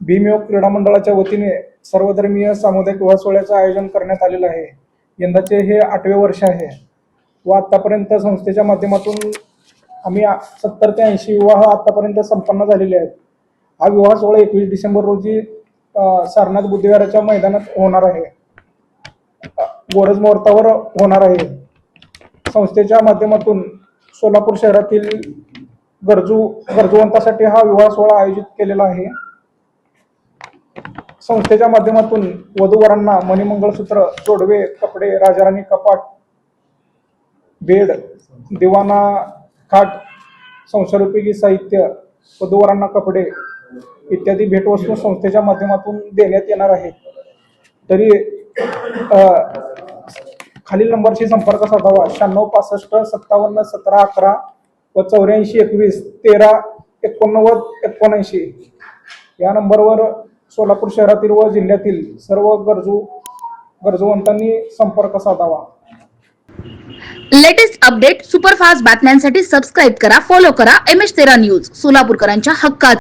भीमयोग क्रीडा मंडळाच्या वतीने सर्वधर्मीय सामुदायिक विवाह सोहळ्याचं आयोजन करण्यात आलेलं आहे. यंदाचे हे आठवे वर्ष आहे व आत्तापर्यंत संस्थेच्या माध्यमातून आम्ही सत्तर ते ऐंशी विवाह आत्तापर्यंत संपन्न झालेले आहेत. हा विवाह सोहळा एकवीस डिसेंबर रोजी सारनाथ बुद्धिवाराच्या मैदानात होणार आहे. गोरज मुहूर्तावर होणार आहे. संस्थेच्या माध्यमातून सोलापूर शहरातील गरजू गरजूवंतासाठी हा विवाह सोहळा आयोजित केलेला आहे. संस्थेच्या माध्यमातून वधूवरांना मणिमंगळसूत्र जोडवे कपडे राजाराणी कपाट बेड दिवाना खाट संसारोपयोगी साहित्य वधूवरांना कपडे इत्यादी भेटवस्तू संस्थेच्या माध्यमातून देण्यात येणार आहेत. तरी खालील नंबरशी संपर्क साधावा. शहाण्णव पासष्ट सत्तावन्न सतरा अकरा व चौऱ्याऐंशी एकवीस तेरा एकोणनव्वद एकोणऐंशी. या नंबरवर सोलापूर शहरातील व जिल्ह्यातील सर्व गरजू गरजूवंतांनी संपर्क साधावा. लेटेस्ट अपडेट सुपरफास्ट बातम्यांसाठी सबस्क्राईब करा फॉलो करा एम एच तेरा न्यूज सोलापूरकरांच्या हक्कात.